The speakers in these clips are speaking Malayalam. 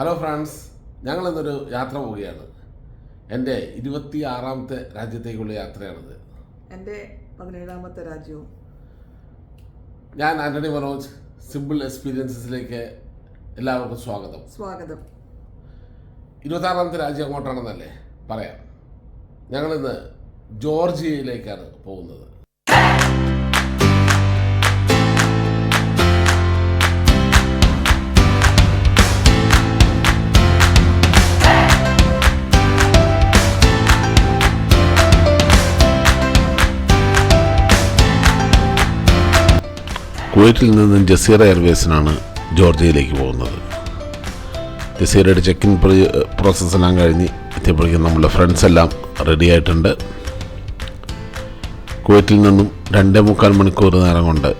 ഹലോ ഫ്രണ്ട്സ് ഞങ്ങൾ ഇന്നൊരു യാത്ര പോവുകയാണ്. എന്റെ ഇരുപത്തി ആറാമത്തെ രാജ്യത്തേക്കുള്ള യാത്രയാണിത്. എന്റെ പതിനേഴാമത്തെ രാജ്യവും. ഞാൻ ആന്റണി മനോജ് സിമ്പിൾ എക്സ്പീരിയൻസസിലേക്ക് എല്ലാവർക്കും സ്വാഗതം. സ്വാഗതം. ഇരുപത്താറാമത്തെ രാജ്യം അങ്ങോട്ടാണെന്നല്ലേ പറയാം. ഞങ്ങളിന്ന് ജോർജിയയിലേക്കാണ് പോകുന്നത്. കുവൈറ്റിൽ നിന്നും ജസീറ എയർവേസിനാണ് ജോർജിയയിലേക്ക് പോകുന്നത്. ജസീറയുടെ ചെക്ക് ഇൻ പ്രോസസ്സ് എല്ലാം കഴിഞ്ഞ് എത്തിയപ്പോഴേക്കും നമ്മുടെ ഫ്രണ്ട്സ് എല്ലാം റെഡി ആയിട്ടുണ്ട്. കുവൈറ്റിൽ നിന്നും രണ്ടേ മുക്കാൽ മണിക്കൂർ നേരം കൊണ്ട്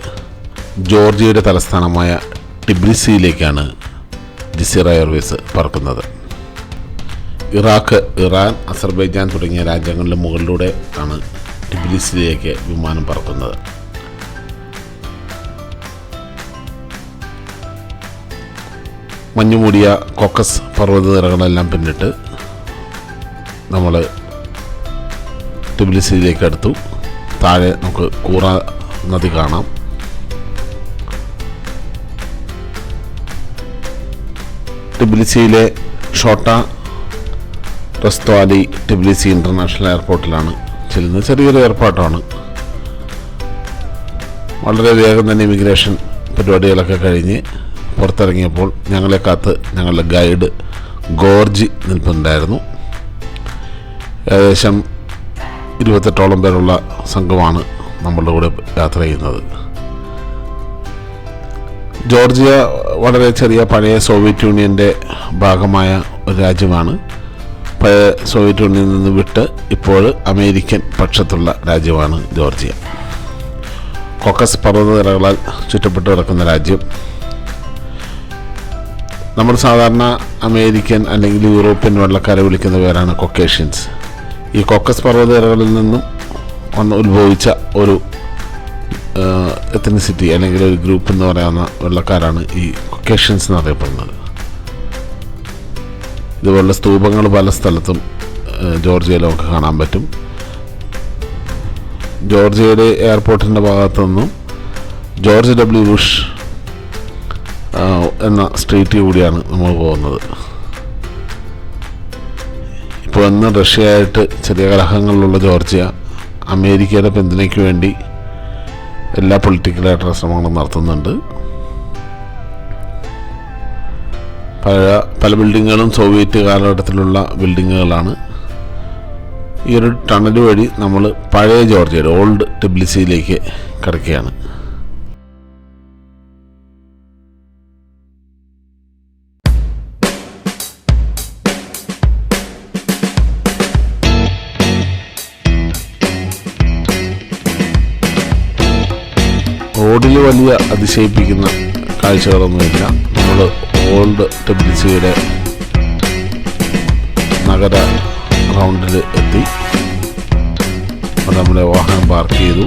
ജോർജിയയുടെ തലസ്ഥാനമായ ടിബ്രിസിയിലേക്കാണ് ജസീറ എയർവേസ് പറക്കുന്നത്. ഇറാഖ് ഇറാൻ അസർബൈജാൻ തുടങ്ങിയ രാജ്യങ്ങളുടെ മുകളിലൂടെ ആണ് ടിബ്ലിസിയിലേക്ക് വിമാനം പറക്കുന്നത്. മഞ്ഞുമൂടിയ പർവത പർവതനിരകളെല്ലാം പിന്നിട്ട് നമ്മൾ ടിബിലിസിയിലേക്ക് അടുത്തു. താഴെ നമുക്ക് കൂറ നദി കാണാം. ടിബിലിസിയിലെ ഷോട്ട റസ്തോലി ടിബിലിസി ഇന്റർനാഷണൽ എയർപോർട്ടിലാണ് ചെല്ലുന്നത്. ചെറിയൊരു എയർപോർട്ടാണ് വളരെ വേഗം തന്നെ ഇമിഗ്രേഷൻ പരിപാടികളൊക്കെ കഴിഞ്ഞ് പുറത്തിറങ്ങിയപ്പോൾ ഞങ്ങളെ കാത്ത് ഞങ്ങളുടെ ഗൈഡ് ഗോർജി നിൽപ്പുണ്ടായിരുന്നു. ഏകദേശം ഇരുപത്തെട്ടോളം പേരുള്ള സംഘമാണ് നമ്മളുടെ കൂടെ യാത്ര ചെയ്യുന്നത്. ജോർജിയ വളരെ ചെറിയ പഴയ സോവിയറ്റ് യൂണിയന്റെ ഭാഗമായ ഒരു രാജ്യമാണ്. പഴയ സോവിയറ്റ് യൂണിയനിൽ നിന്ന് വിട്ട് ഇപ്പോൾ അമേരിക്കൻ പക്ഷത്തുള്ള രാജ്യമാണ് ജോർജിയ. കൊക്കസ് പർവതനിരകളാൽ ചുറ്റപ്പെട്ട് കിടക്കുന്ന രാജ്യം. നമ്മൾ സാധാരണ അമേരിക്കൻ അല്ലെങ്കിൽ യൂറോപ്യൻ വെള്ളക്കാരെ വിളിക്കുന്ന പേരാണ് കൊക്കേഷ്യൻസ്. ഈ കൊക്കസ് പർവതകളിൽ നിന്നും വന്ന് ഉത്ഭവിച്ച ഒരു എത്തനിസിറ്റി അല്ലെങ്കിൽ ഒരു ഗ്രൂപ്പ് എന്ന് പറയുന്ന വെള്ളക്കാരാണ് ഈ കൊക്കേഷ്യൻസ് എന്നറിയപ്പെടുന്നത്. ഇതുപോലുള്ള സ്തൂപങ്ങൾ പല സ്ഥലത്തും ഏഹ്, ജോർജിയയിലും ഒക്കെ കാണാൻ പറ്റും. ജോർജിയയിലെ എയർപോർട്ടിന്റെ ഭാഗത്തു നിന്നും ജോർജ് ഡബ്ല്യു ബുഷ് എന്ന സ്ട്രീറ്റ് കൂടിയാണ് നമ്മൾ പോകുന്നത്. ഇപ്പോൾ ഇന്ന് റഷ്യയായിട്ട് ചെറിയ കലഹങ്ങളിലുള്ള ജോർജിയ അമേരിക്കയുടെ പിന്തുണയ്ക്ക് വേണ്ടി എല്ലാ പൊളിറ്റിക്കലായിട്ടുള്ള ശ്രമങ്ങളും നടത്തുന്നുണ്ട്. പഴയ പല ബിൽഡിങ്ങുകളും സോവിയറ്റ് കാലഘട്ടത്തിലുള്ള ബിൽഡിങ്ങുകളാണ് ഈ ഒരു ടണൽ വഴി നമ്മൾ പഴയ ജോർജിയയുടെ ഓൾഡ് ടിബ്ലിസിയിലേക്ക് കിടക്കുകയാണ്. അതിശയിപ്പിക്കുന്ന കാഴ്ചകളൊന്നുമില്ല നമ്മൾ ഓൾഡ് ടെബിലിസിയുടെ നഗര റൗണ്ടിൽ എത്തി. നമ്മുടെ വാഹനം പാർക്ക് ചെയ്തു.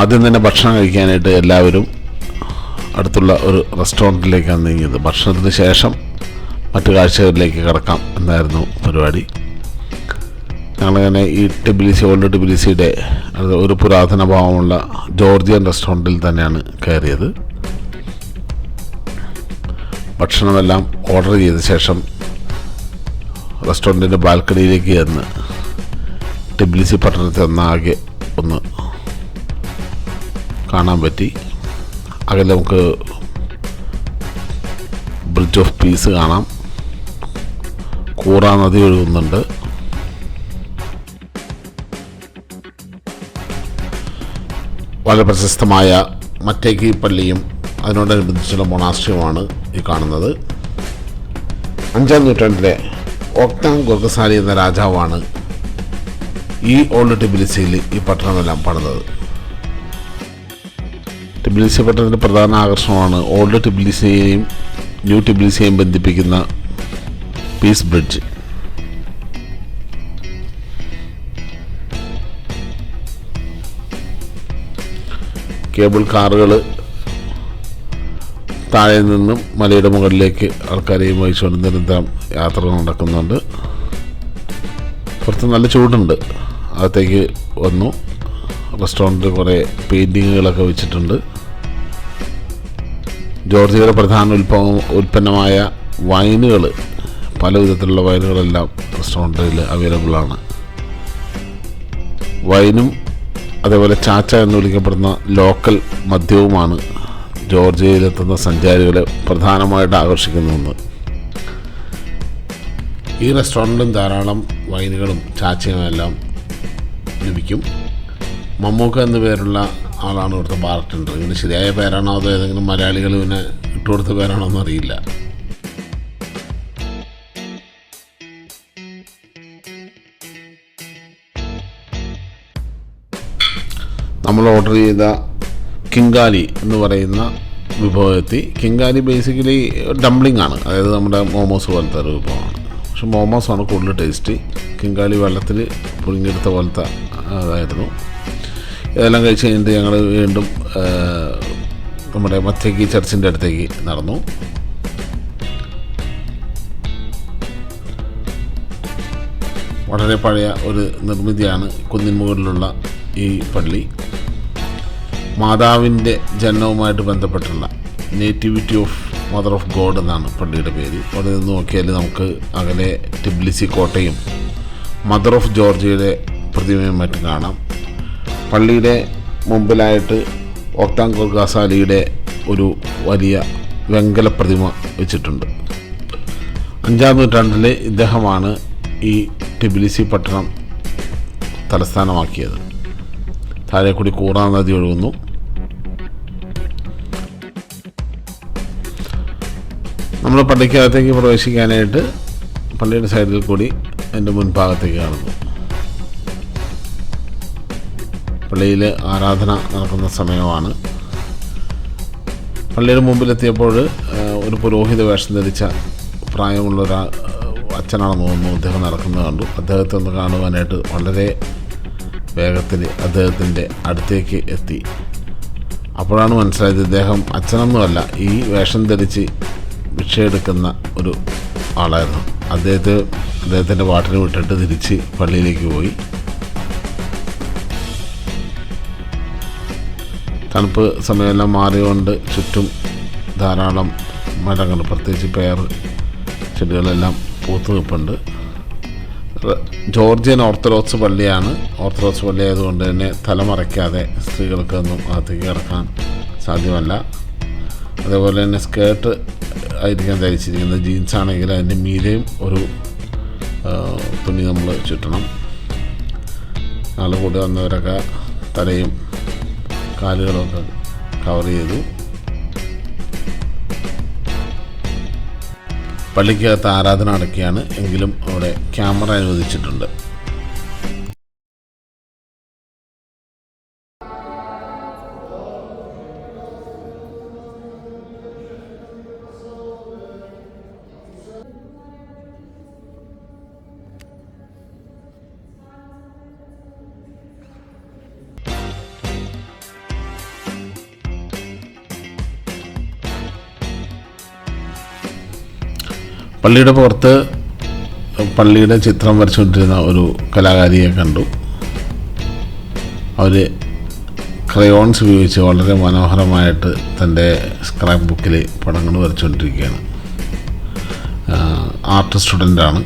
ആദ്യം തന്നെ ഭക്ഷണം കഴിക്കാനായിട്ട് എല്ലാവരും അടുത്തുള്ള ഒരു റെസ്റ്റോറന്റിലേക്കാണ് നീങ്ങിയത് ഭക്ഷണത്തിന് ശേഷം മറ്റു കാഴ്ചകളിലേക്ക് കിടക്കാം എന്നായിരുന്നു പരിപാടി. ഞങ്ങളങ്ങനെ ഈ ടിബിലിസി ഓൾഡ് ടിബിലിസിയുടെ ഒരു പുരാതന ഭാവമുള്ള ജോർജിയൻ റെസ്റ്റോറന്റിൽ തന്നെയാണ് കയറിയത്. ഭക്ഷണമെല്ലാം ഓർഡർ ചെയ്ത ശേഷം റെസ്റ്റോറന്റിന്റെ ബാൽക്കണിയിലേക്ക് ചെന്ന് ടിബിലിസി പട്ടണത്തിൽ ഒന്നാകെ ഒന്ന് കാണാൻ പറ്റി. അകലെ നമുക്ക് ബ്രിഡ്ജ് ഓഫ് പീസ് കാണാം. കൂറ നദി ഒഴുകുന്നുണ്ട്. വളരെ പ്രശസ്തമായ മറ്റേക്ക് പള്ളിയും അതിനോടനുബന്ധിച്ചുള്ള മൊണാസ്ട്രിയുമാണ് ഈ കാണുന്നത്. അഞ്ചാം നൂറ്റാണ്ടിലെ ഒക്താം ഗുർഗസാലി എന്ന രാജാവാണ് ഈ ഓൾഡ് ടിബിലിസിയിൽ ഈ പട്ടണമെല്ലാം പണിതത്. ടിബിലിസി പട്ടണത്തിന്റെ പ്രധാന ആകർഷണമാണ് ഓൾഡ് ടിബിലിസിയെയും ന്യൂ ടിബിലിസിയെയും ബന്ധിപ്പിക്കുന്ന പീസ് ബ്രിഡ്ജ് കേബിൾ കാറുകൾ താഴെ നിന്നും മലയുടെ മുകളിലേക്ക് ആൾക്കാരെയും വഹിച്ചുകൊണ്ട് നിരന്തരം യാത്രകൾ നടക്കുന്നുണ്ട്. പുറത്ത് നല്ല ചൂടുണ്ട്. അകത്തേക്ക് വന്നു. റെസ്റ്റോറന്റിൽ കുറേ പെയിന്റിങ്ങുകളൊക്കെ വെച്ചിട്ടുണ്ട്. ജോർജിയയുടെ പ്രധാന ഉൽപ്പന്നം ഉൽപ്പന്നമായ വൈനുകൾ പല വിധത്തിലുള്ള വൈനുകളെല്ലാം റെസ്റ്റോറന്റിൽ അവൈലബിൾ ആണ്. വൈനും അതേപോലെ ചാച്ച എന്ന് വിളിക്കപ്പെടുന്ന ലോക്കൽ മദ്യവുമാണ് ജോർജിയയിലെത്തുന്ന സഞ്ചാരികളെ പ്രധാനമായിട്ട് ആകർഷിക്കുന്ന ഒന്ന്. ഈ റെസ്റ്റോറന്റിലും ധാരാളം വൈനുകളും ചാച്ചയുമെല്ലാം ലഭിക്കും. മമ്മൂക്ക എന്ന പേരുള്ള ആളാണ് ഇവിടുത്തെ ബാർട്ടൻഡർ ഇതിന് ശരിയായ പേരാണോ അതോ ഏതെങ്കിലും മലയാളികൾ ഇട്ടു ഇട്ടുകൊടുത്ത പേരാണോ എന്നറിയില്ല നമ്മൾ ഓർഡർ ചെയ്ത കിങ്കാലി എന്ന് പറയുന്ന വിഭവമെത്തി. കിങ്കാലി ബേസിക്കലി ഡംപ്ലിംഗ് ആണ്. അതായത് നമ്മുടെ മോമോസ് പോലത്തെ ഒരു വിഭവമാണ്. പക്ഷെ മോമോസാണ് കൂടുതൽ ടേസ്റ്റ് കിങ്കാലി വെള്ളത്തിൽ പുഴുങ്ങിയെടുത്ത പോലത്തെ അതായിരുന്നു. ഇതെല്ലാം കഴിച്ച് കഴിഞ്ഞിട്ട് ഞങ്ങൾ വീണ്ടും നമ്മുടെ മത്തേക്ക് ചർച്ചിന്റെ അടുത്തേക്ക് നടന്നു. വളരെ പഴയ ഒരു നിർമ്മിതിയാണ് കുന്നിൻ മുകളിലുള്ള ഈ പള്ളി. മാതാവിന്റെ ജനനവുമായിട്ട് ബന്ധപ്പെട്ടുള്ള nativity of mother of god എന്നാണ് പള്ളിയുടെ പേര്. അവിടെ നിന്ന് നോക്കിയാൽ നമുക്ക് അകലെ ടിബ്ലിസി കോട്ടയും മദർ ഓഫ് ജോർജിയുടെ പ്രതിമയും മറ്റും കാണാം. പള്ളിയുടെ മുമ്പിലായിട്ട് ഓക്താങ് ഗാസാലിയുടെ ഒരു വലിയ വെങ്കല പ്രതിമ വെച്ചിട്ടുണ്ട്. അഞ്ചാം നൂറ്റാണ്ടിലെ ഇദ്ദേഹമാണ് ഈ ടിബിലിസി പട്ടണം തലസ്ഥാനമാക്കിയത്. താഴെ കൂടി കൂറാ നദി ഒഴുകുന്നു. നമ്മൾ പള്ളിക്കകത്തേക്ക് പ്രവേശിക്കാനായിട്ട് പള്ളിയുടെ സൈഡിൽ കൂടി എന്റെ മുൻഭാഗത്തേക്ക് കാണുന്നു. പള്ളിയിൽ ആരാധന നടക്കുന്ന സമയമാണ്. പള്ളിയുടെ മുമ്പിലെത്തിയപ്പോൾ ഒരു പുരോഹിത വേഷം ധരിച്ച പ്രായമുള്ള ഒരാ അച്ഛനാണെന്ന് തോന്നുന്നു അദ്ദേഹം നടക്കുന്നത് കണ്ടു. അദ്ദേഹത്തെ ഒന്ന് കാണുവാനായിട്ട് വളരെ വേഗത്തിൽ അദ്ദേഹത്തിന്റെ അടുത്തേക്ക് എത്തി. അപ്പോഴാണ് മനസ്സിലായത് ഇദ്ദേഹം അച്ഛനൊന്നുമല്ല ഈ വേഷം ധരിച്ച് ഭിക്ഷയെടുക്കുന്ന ഒരു ആളായിരുന്നു. അദ്ദേഹത്തെ അദ്ദേഹത്തിന്റെ പാട്ടിന് വിട്ടിട്ട് തിരിച്ച് പള്ളിയിലേക്ക് പോയി. തണുപ്പ് സമയമെല്ലാം മാറിയുകൊണ്ട് ചുറ്റും ധാരാളം മരങ്ങൾ പ്രത്യേകിച്ച് പേർ ചെടികളെല്ലാം പൂത്ത് നിൽപ്പുണ്ട് ജോർജിയൻ ഓർത്തഡോക്സ് പള്ളിയാണ്. ഓർത്തഡോക്സ് പള്ളി ആയതുകൊണ്ട് തന്നെ തലമറയ്ക്കാതെ സ്ത്രീകൾക്കൊന്നും അകത്തേക്ക് കിടക്കാൻ സാധ്യമല്ല. അതേപോലെ തന്നെ സ്കേർട്ട് ആയിരിക്കാൻ ധരിച്ചിരിക്കുന്നത് ജീൻസ് ആണെങ്കിൽ അതിന്റെ മീതെയും ഒരു തുണി നമ്മൾ ചുറ്റണം. നാളെ കൂടി വന്നവരൊക്കെ തലയും കാലുകളൊക്കെ കവർ ചെയ്തു. പള്ളിക്കകത്ത് ആരാധന അടക്കിയാണ് എങ്കിലും അവിടെ ക്യാമറ അനുവദിച്ചിട്ടുണ്ട്. പള്ളിയുടെ പുറത്ത് പള്ളിയുടെ ചിത്രം വരച്ചുകൊണ്ടിരുന്ന ഒരു കലാകാരിയെ കണ്ടു. അവർ ക്രയോൺസ് ഉപയോഗിച്ച് വളരെ മനോഹരമായിട്ട് തന്റെ സ്ക്രാപ്പ് ബുക്കിൽ പടങ്ങൾ വരച്ചുകൊണ്ടിരിക്കുകയാണ്. ആർട്ട് സ്റ്റുഡന്റാണ്.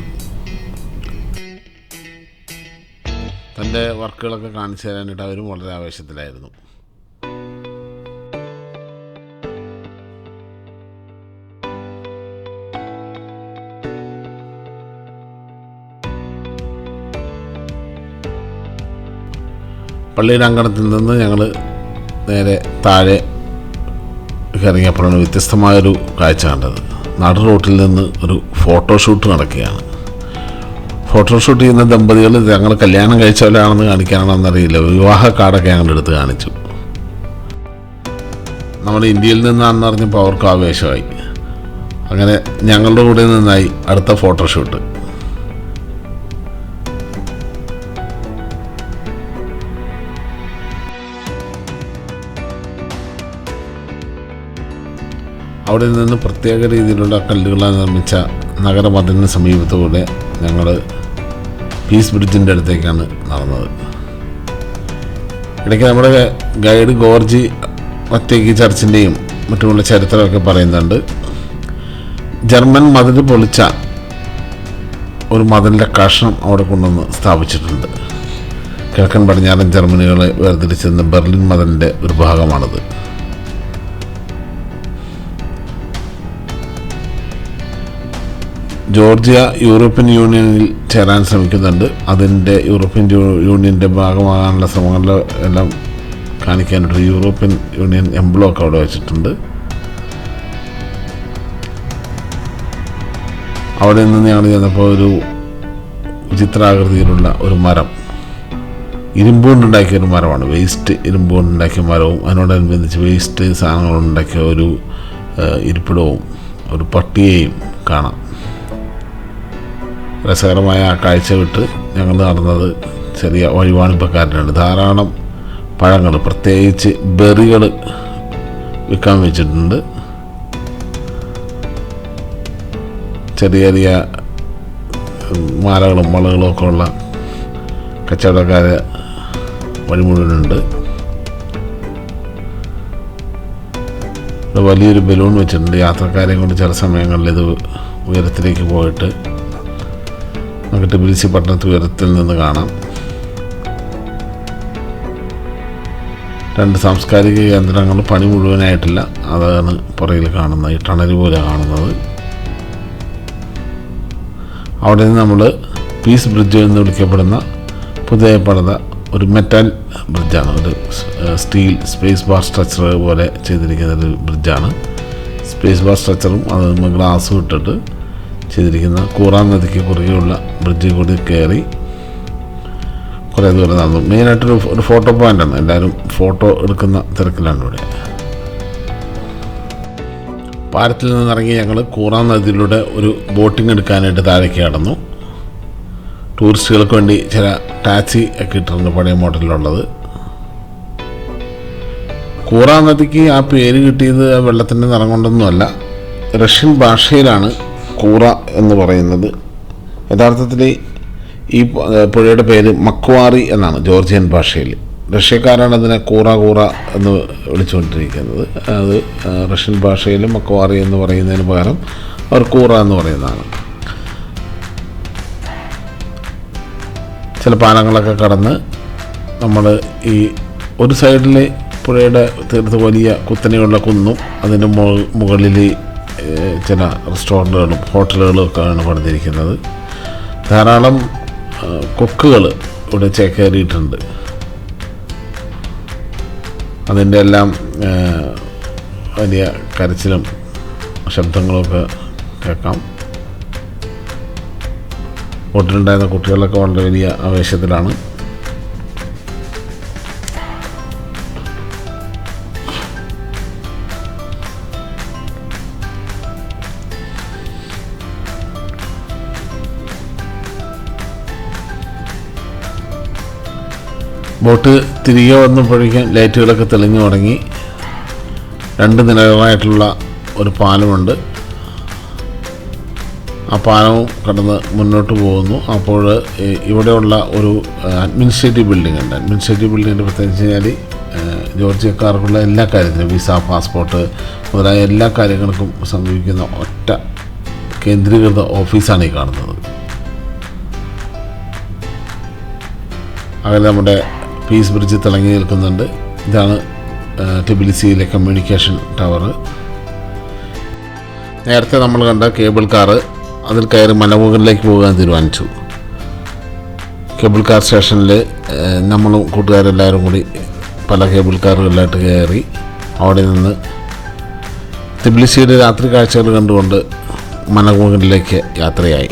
തന്റെ വർക്കുകളൊക്കെ കാണിച്ചു തരാനായിട്ട് അവരും വളരെ ആവേശത്തിലായിരുന്നു. പള്ളിയുടെ അങ്കണത്തിൽ നിന്ന് ഞങ്ങൾ നേരെ താഴെ ഇറങ്ങിയപ്പോഴാണ് വ്യത്യസ്തമായൊരു കാഴ്ച കണ്ടത്. നടു റോട്ടിൽ നിന്ന് ഒരു ഫോട്ടോഷൂട്ട് നടക്കുകയാണ്. ഫോട്ടോഷൂട്ട് ചെയ്യുന്ന ദമ്പതികൾ ഞങ്ങൾ കല്യാണം കഴിച്ചവരാണെന്ന് കാണിക്കാനാണെന്നറിയില്ല. വിവാഹ കാർഡൊക്കെ ഞങ്ങൾ എടുത്ത് കാണിച്ചു. നമ്മൾ ഇന്ത്യയിൽ നിന്നാണെന്ന് പറഞ്ഞപ്പോൾ അവർക്ക് ആവേശമായി. അങ്ങനെ ഞങ്ങളുടെ കൂടെ നിന്നായി അടുത്ത ഫോട്ടോഷൂട്ട് അവിടെ നിന്ന് പ്രത്യേക രീതിയിലുള്ള കല്ലുകളാൽ നിർമ്മിച്ച നഗരമതിലിന് സമീപത്തുകൂടെ ഞങ്ങൾ പീസ് ബ്രിഡ്ജിന്റെ അടുത്തേക്കാണ് നടന്നത്. ഇടയ്ക്ക് നമ്മുടെ ഗൈഡ് ഗോർജി ഒറ്റയ്ക്ക് ചർച്ചിന്റെയും മറ്റുമുള്ള ചരിത്രമൊക്കെ പറയുന്നുണ്ട്. ജർമ്മൻ മതിൽ പൊളിച്ച ഒരു മതിലിന്റെ കഷ്ണം അവിടെ കൊണ്ടുവന്ന് സ്ഥാപിച്ചിട്ടുണ്ട്. കിഴക്കൻ പടിഞ്ഞാറൻ ജർമ്മനികളെ വേർതിരിച്ചിരുന്ന ബെർലിൻ മതിലിന്റെ ഒരു ഭാഗമാണത്. ജോർജിയ യൂറോപ്യൻ യൂണിയനിൽ ചേരാൻ ശ്രമിക്കുന്നുണ്ട്. അതിന്റെ യൂറോപ്യൻ യൂണിയന്റെ ഭാഗമാകാനുള്ള ശ്രമങ്ങളിൽ എല്ലാം കാണിക്കാനായിട്ട് യൂറോപ്യൻ യൂണിയൻ എംബ്ലോക്ക് അവിടെ വെച്ചിട്ടുണ്ട്. അവിടെ നിന്ന് ഞങ്ങൾ ചെന്നപ്പോൾ ഒരു വിചിത്രാകൃതിയിലുള്ള ഒരു മരം ഇരുമ്പ് കൊണ്ടുണ്ടാക്കിയ ഒരു മരമാണ്. വേസ്റ്റ് ഇരുമ്പ് കൊണ്ടുണ്ടാക്കിയ മരവും അതിനോടനുബന്ധിച്ച് വേസ്റ്റ് സാധനങ്ങൾ കൊണ്ടുണ്ടാക്കിയ ഒരു ഇരിപ്പിടവും ഒരു പട്ടിയെയും കാണാം. രസകരമായ ആ കാഴ്ച വിട്ട് ഞങ്ങൾ നടന്നത് ചെറിയ വഴിവാണിപ്പക്കാരനാണ്. ധാരാളം പഴങ്ങൾ പ്രത്യേകിച്ച് ബെറികൾ വിൽക്കാൻ വെച്ചിട്ടുണ്ട്. ചെറിയ ചെറിയ മാലകളും വളകളും ഒക്കെ ഉള്ള കച്ചവടക്കാർ വഴി മുഴുവനുണ്ട്. വലിയൊരു ബലൂൺ വെച്ചിട്ടുണ്ട്. യാത്രക്കാരെയും കൊണ്ട് ചില സമയങ്ങളിൽ ഇത് ഉയരത്തിലേക്ക് പോയിട്ട് നമുക്ക് ടിബിലിസി പട്ടണത്തിൽ ഉയരത്തിൽ നിന്ന് കാണാം. രണ്ട് സാംസ്കാരിക കേന്ദ്രങ്ങൾ പണി മുഴുവനായിട്ടില്ല. അതാണ് പുറകിൽ കാണുന്നത്. ഈ ടണൽ പോലെ കാണുന്നത്. അവിടെ നിന്ന് നമ്മൾ പീസ് ബ്രിഡ്ജ് എന്ന് വിളിക്കപ്പെടുന്ന പുതിയ പണിത ഒരു മെറ്റൽ ബ്രിഡ്ജാണ്. ഒരു സ്റ്റീൽ സ്പേസ് ബാർ സ്ട്രക്ചർ പോലെ ചെയ്തിരിക്കുന്ന ഒരു ബ്രിഡ്ജാണ്. സ്പേസ് ബാർ സ്ട്രക്ചറും അത് ഗ്ലാസ് ഇട്ടിട്ട് ചെയ്തിരിക്കുന്ന കൂറാൻ നദിക്ക് കുറുകെയുള്ള ബ്രിഡ്ജിൽ കൂടി കയറി കുറേ ദൂരം നടന്നു. മെയിനായിട്ടൊരു ഒരു ഫോട്ടോ പോയിന്റാണ് എല്ലാവരും ഫോട്ടോ എടുക്കുന്ന തിരക്കിലാണ് ഇവിടെ. പാലത്തിൽ നിന്നിറങ്ങി ഞങ്ങൾ കൂറാൻ നദിയിലൂടെ ഒരു ബോട്ടിംഗ് എടുക്കാനായിട്ട് താഴേക്ക് കടന്നു. ടൂറിസ്റ്റുകൾക്ക് വേണ്ടി ചില ടാക്സി ഒക്കെ ഇട്ടിട്ടുണ്ട് പഴയ മോഡലിലുള്ളത് കൂറാ നദിക്ക് ആ പേര് കിട്ടിയത് വെള്ളത്തിന്റെ നിറം കൊണ്ടൊന്നുമല്ല. റഷ്യൻ ഭാഷയിലാണ് കൂറ എന്ന് പറയുന്നത്. യഥാർത്ഥത്തിൽ ഈ പുഴയുടെ പേര് മക്വാറി എന്നാണ് ജോർജിയൻ ഭാഷയിൽ. റഷ്യക്കാരാണ് അതിനെ കൂറ കൂറ എന്ന് വിളിച്ചുകൊണ്ടിരിക്കുന്നത്. അത് റഷ്യൻ ഭാഷയിൽ മക്വാറി എന്ന് പറയുന്നതിന് പകരം അവർ കൂറ എന്ന് പറയുന്നതാണ്. ചില പാലങ്ങളൊക്കെ കടന്ന് നമ്മൾ ഈ ഒരു സൈഡിൽ പുഴയുടെ തീർത്ത് വലിയ കുത്തനെയുള്ള കുന്നും അതിന്റെ മുകളിൽ ചില റെസ്റ്റോറന്റുകളും ഹോട്ടലുകളും ഒക്കെയാണ് പണിതിരിക്കുന്നത്. ധാരാളം കൊക്കുകൾ ഇവിടെ ചേക്കേറിയിട്ടുണ്ട്. അതിന്റെ എല്ലാം വലിയ കരച്ചിലും ശബ്ദങ്ങളൊക്കെ കേൾക്കാം. ബോട്ടിലുണ്ടായിരുന്ന കുട്ടികളൊക്കെ വളരെ വലിയ ആവേശത്തിലാണ്. ബോട്ട് തിരികെ വന്നപ്പോഴേക്കും ലൈറ്റുകളൊക്കെ തെളിഞ്ഞു തുടങ്ങി. രണ്ട് നിലകളായിട്ടുള്ള ഒരു പാലമുണ്ട്. ആ പാലവും കടന്ന് മുന്നോട്ട് പോകുന്നു. അപ്പോൾ ഇവിടെയുള്ള ഒരു അഡ്മിനിസ്ട്രേറ്റീവ് ബിൽഡിംഗ് ഉണ്ട്. അഡ്മിനിസ്ട്രേറ്റീവ് ബിൽഡിങ്ങിന്റെ പ്രത്യേകിച്ച് കഴിഞ്ഞാൽ ജോർജിയക്കാർക്കുള്ള എല്ലാ കാര്യത്തിനും വിസ പാസ്പോർട്ട് മുതലായ എല്ലാ കാര്യങ്ങൾക്കും സമീപിക്കുന്ന ഒറ്റ കേന്ദ്രീകൃത ഓഫീസാണ് ഈ കാണുന്നത്. അങ്ങനെ നമ്മുടെ പീസ് ബ്രിഡ്ജ് തിളങ്ങി നിൽക്കുന്നുണ്ട്. ഇതാണ് ടിബിലിസിയിലെ കമ്മ്യൂണിക്കേഷൻ ടവർ നേരത്തെ നമ്മൾ കണ്ട കേബിൾ കാറ് അതിൽ കയറി മലമുകളിലേക്ക് പോകാൻ തീരുമാനിച്ചു. കേബിൾ കാർ സ്റ്റേഷനിൽ നമ്മളും കൂട്ടുകാരെല്ലാവരും കൂടി പല കേബിൾ കാറുകളിലായിട്ട് കയറി അവിടെ നിന്ന് തിബിലിസിയുടെ രാത്രി കാഴ്ചകൾ കണ്ടുകൊണ്ട് മലമുകളിലേക്ക് യാത്രയായി.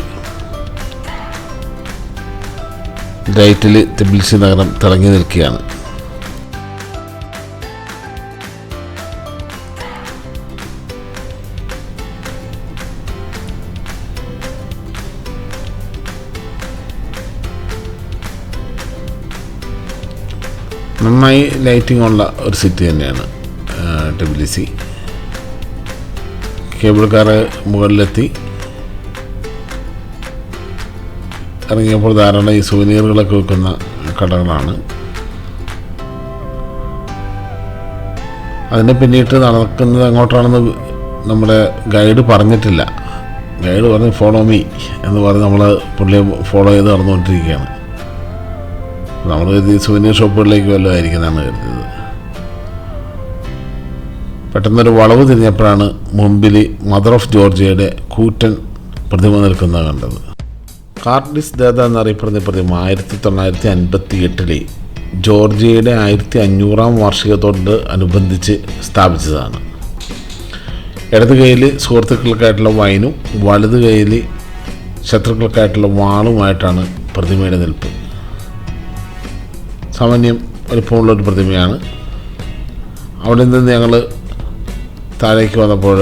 ലൈറ്റിൽ തിബിൽസി നഗരം തിളങ്ങി നിൽക്കുകയാണ്. നന്നായി ലൈറ്റിംഗ് ഉള്ള ഒരു സിറ്റി തന്നെയാണ് ടിബിലിസി കേബിൾ കാറ് മുകളിലെത്തി. ഇറങ്ങിയപ്പോൾ ധാരാളം ഈ സുവനീറുകളൊക്കെ വിൽക്കുന്ന കടകളാണ്. അതിനെ പിന്നിട്ട് നടക്കുന്നത് എങ്ങോട്ടാണെന്ന് നമ്മുടെ ഗൈഡ് പറഞ്ഞിട്ടില്ല. ഗൈഡ് പറഞ്ഞ് ഫോളോ മീ എന്ന് പറഞ്ഞ് നമ്മൾ പുള്ളിയെ ഫോളോ ചെയ്ത് നടന്നുകൊണ്ടിരിക്കുകയാണ്. നമ്മൾ കരുതി സുവനീർ ഷോപ്പുകളിലേക്ക് വല്ലതും ആയിരിക്കുന്നതാണ് കരുതിയത്. പെട്ടെന്നൊരു വളവ് തിരിഞ്ഞപ്പോഴാണ് മുമ്പിൽ മദർ ഓഫ് ജോർജിയയുടെ കൂറ്റൻ പ്രതിമ നിൽക്കുന്നത് കണ്ടത്. കാർഡിസ് ദാദ എന്നറിയപ്പെടുന്ന പ്രതിമ ആയിരത്തി തൊള്ളായിരത്തി അൻപത്തി എട്ടിലെ ജോർജിയയുടെ ആയിരത്തി അഞ്ഞൂറാം വാർഷികത്തോട് അനുബന്ധിച്ച് സ്ഥാപിച്ചതാണ്. ഇടത് കൈയിൽ സുഹൃത്തുക്കൾക്കായിട്ടുള്ള വൈനും വലത് കൈയിൽ ശത്രുക്കൾക്കായിട്ടുള്ള വാളുമായിട്ടാണ് പ്രതിമയുടെ നിൽപ്പ്. സാമാന്യം വലിപ്പമുള്ള ഒരു പ്രതിമയാണ്. അവിടെ നിന്ന് ഞങ്ങൾ താഴേക്ക് വന്നപ്പോൾ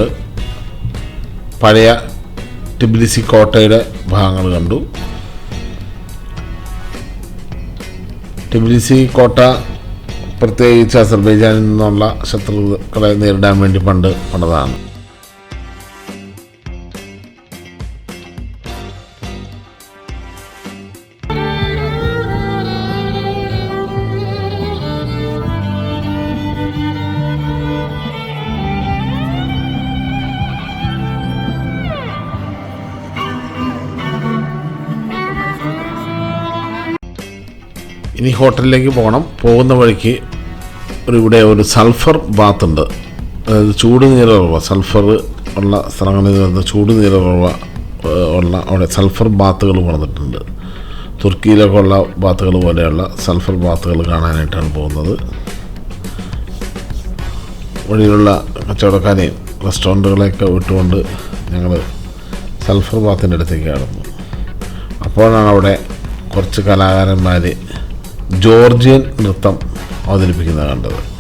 പഴയ ടിബിലിസി കോട്ടയുടെ ഭാഗങ്ങൾ കണ്ടു. ടിബിലിസി കോട്ട പ്രത്യേകിച്ച് അസർബൈജാനിൽ നിന്നുള്ള ശത്രുക്കളെ നേരിടാൻ വേണ്ടി പണ്ട് പണിതാണ്. ഇനി ഹോട്ടലിലേക്ക് പോകണം. പോകുന്ന വഴിക്ക് ഒരു ഇവിടെ ഒരു സൾഫർ ബാത്ത് ഉണ്ട്. അതായത് ചൂട് നീരുറവ സൾഫർ ഉള്ള സ്ഥലങ്ങളിൽ നിന്ന് ചൂട് നീരുറവ ഉള്ള അവിടെ സൾഫർ ബാത്തുകൾ വന്നിട്ടുണ്ട് തുർക്കിയിലൊക്കെ ഉള്ള ബാത്തുകൾ പോലെയുള്ള സൾഫർ ബാത്തുകൾ കാണാനായിട്ടാണ് പോകുന്നത്. വഴിയിലുള്ള കച്ചവടക്കാരെയും റെസ്റ്റോറന്റുകളെയൊക്കെ വിട്ടുകൊണ്ട് ഞങ്ങൾ സൾഫർ ബാത്തിന്റെ അടുത്തേക്ക് കടന്നു. അപ്പോഴാണ് അവിടെ കുറച്ച് കലാകാരന്മാർ ജോർജിയൻ നൃത്തം അവതരിപ്പിക്കുന്നത് കണ്ടത്.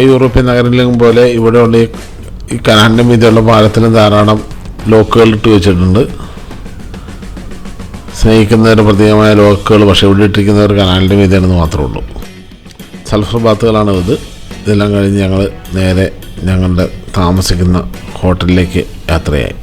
മിക്ക യൂറോപ്യൻ നഗരങ്ങളിലും പോലെ ഇവിടെയുള്ള ഈ കനാലിന്റെ മീതിയുള്ള പാലത്തിന് ധാരാളം ലോക്കുകൾ ഇട്ട് വെച്ചിട്ടുണ്ട്. സ്നേഹിക്കുന്നതിന് പ്രത്യേകമായ ലോക്കുകൾ പക്ഷേ ഇവിടെ ഇട്ടിരിക്കുന്നവർ കനാലിന്റെ മീതിയാണെന്ന് മാത്രമേ ഉള്ളൂ. സൾഫർ ബാത്തുകളാണ് ഇത്. ഇതെല്ലാം കഴിഞ്ഞ് ഞങ്ങൾ നേരെ ഞങ്ങളുടെ താമസിക്കുന്ന ഹോട്ടലിലേക്ക് യാത്രയായി.